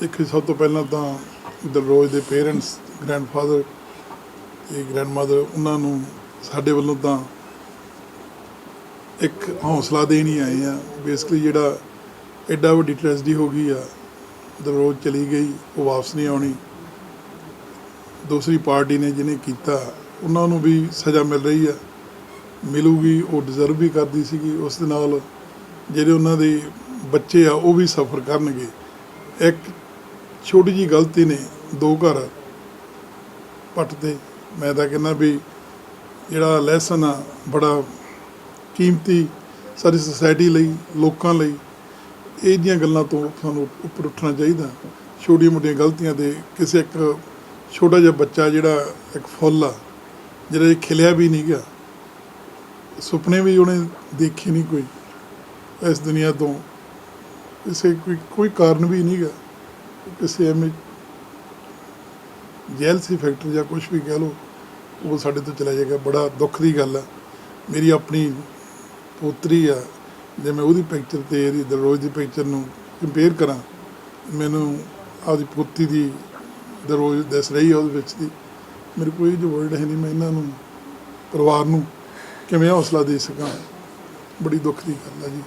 ਦੇਖੋ ਸਭ ਤੋਂ ਪਹਿਲਾਂ ਤਾਂ ਦਲਰੋਜ਼ ਦੇ ਪੇਰੈਂਟਸ ਗ੍ਰੈਂਡਫਾਦਰ ਤੇ ਗ੍ਰੈਂਡਮਦਰ ਉਹਨਾਂ ਨੂੰ ਸਾਡੇ ਵੱਲੋਂ ਤਾਂ ਇੱਕ ਹੌਸਲਾ ਦੇਣ ਹੀ ਆਏ ਆ। ਬੇਸਿਕਲੀ ਜਿਹੜਾ ਐਡਾ ਵੱਡੀ ਟ੍ਰੈਜਡੀ ਹੋ ਗਈ ਆ, ਦਲਰੋਜ਼ ਚਲੀ ਗਈ, ਉਹ ਵਾਪਸ ਨਹੀਂ ਆਉਣੀ। ਦੂਸਰੀ ਪਾਰਟੀ ਨੇ ਜਿਹਨੇ ਕੀਤਾ, ਉਹਨਾਂ ਨੂੰ ਵੀ ਸਜ਼ਾ ਮਿਲ ਰਹੀ ਆ। ਮਿਲੂਗੀ, ਉਹ ਡਿਜ਼ਰਵ ਵੀ ਕਰਦੀ ਸੀਗੀ। ਉਸ ਦੇ ਨਾਲ ਜਿਹੜੇ ਉਹਨਾਂ ਦੇ ਬੱਚੇ ਆ, ਉਹ ਵੀ ਸਫਰ ਕਰਨਗੇ। ਇੱਕ ਛੋਟੀ ਜੀ ਗਲਤੀ ਨੇ ਦੋ ਘਰ ਪੱਟ ਤੇ। ਮੈਂ ਤਾਂ ਕਹਿੰਦਾ ਵੀ ਜਿਹੜਾ ਲੈਸਨ ਆ, ਬੜਾ ਕੀਮਤੀ ਸਾਡੀ ਸੋਸਾਇਟੀ ਲਈ, ਲੋਕਾਂ ਲਈ, ਇਹ ਜੀਆਂ ਗੱਲਾਂ ਤੋਂ ਸਾਨੂੰ ਉੱਪਰ ਉੱਠਣਾ ਚਾਹੀਦਾ। ਛੋਟੀਆਂ ਮੋਟੀਆਂ ਗਲਤੀਆਂ ਦੇ ਕਿਸੇ ਇੱਕ ਛੋਟਾ ਜਿਹਾ ਬੱਚਾ ਜਿਹੜਾ ਇੱਕ ਫੁੱਲ ਆ, ਜਿਹੜਾ ਖਿਲਿਆ ਵੀ ਨਹੀਂ ਗਿਆ, ਸੁਪਨੇ ਵੀ ਉਹਨੇ ਦੇਖੇ ਨਹੀਂ ਕੋਈ। ਇਸ ਦੁਨੀਆ ਤੋਂ ਕਿਸੇ ਕੋਈ ਕੋਈ ਕਾਰਨ ਵੀ ਨਹੀਂ ਗਾ। ਕਿਸੇ ਐਵੇਂ ਜੈਲਸੀ ਫੈਕਟਰ ਜਾਂ ਕੁਝ ਵੀ ਕਹਿ ਲਓ, ਉਹ ਸਾਡੇ ਤੋਂ ਚਲਾ ਜਾਏਗਾ। ਬੜਾ ਦੁੱਖ ਦੀ ਗੱਲ ਆ। ਮੇਰੀ ਆਪਣੀ ਪੋਤਰੀ ਆ, ਜੇ ਮੈਂ ਉਹਦੀ ਪਿਕਚਰ ਤੇ ਇਹਦੀ ਦਰੋਜ਼ ਦੀ ਪਿਕਚਰ ਨੂੰ ਕੰਪੇਅਰ ਕਰਾਂ, ਮੈਨੂੰ ਆਪਦੀ ਪੋਤੀ ਦੀ ਦਰੋਜ਼ ਦਿਸ ਰਹੀ ਆ ਉਹਦੇ ਵਿੱਚ ਦੀ। ਮੇਰੇ ਕੋਈ ਜੋ ਵਰਡ ਹੈ ਨਹੀਂ, ਮੈਂ ਇਹਨਾਂ ਨੂੰ, ਪਰਿਵਾਰ ਨੂੰ ਕਿਵੇਂ ਹੌਸਲਾ ਦੇ ਸਕਾਂ? ਬੜੀ ਦੁੱਖ ਦੀ ਗੱਲ ਆ ਜੀ।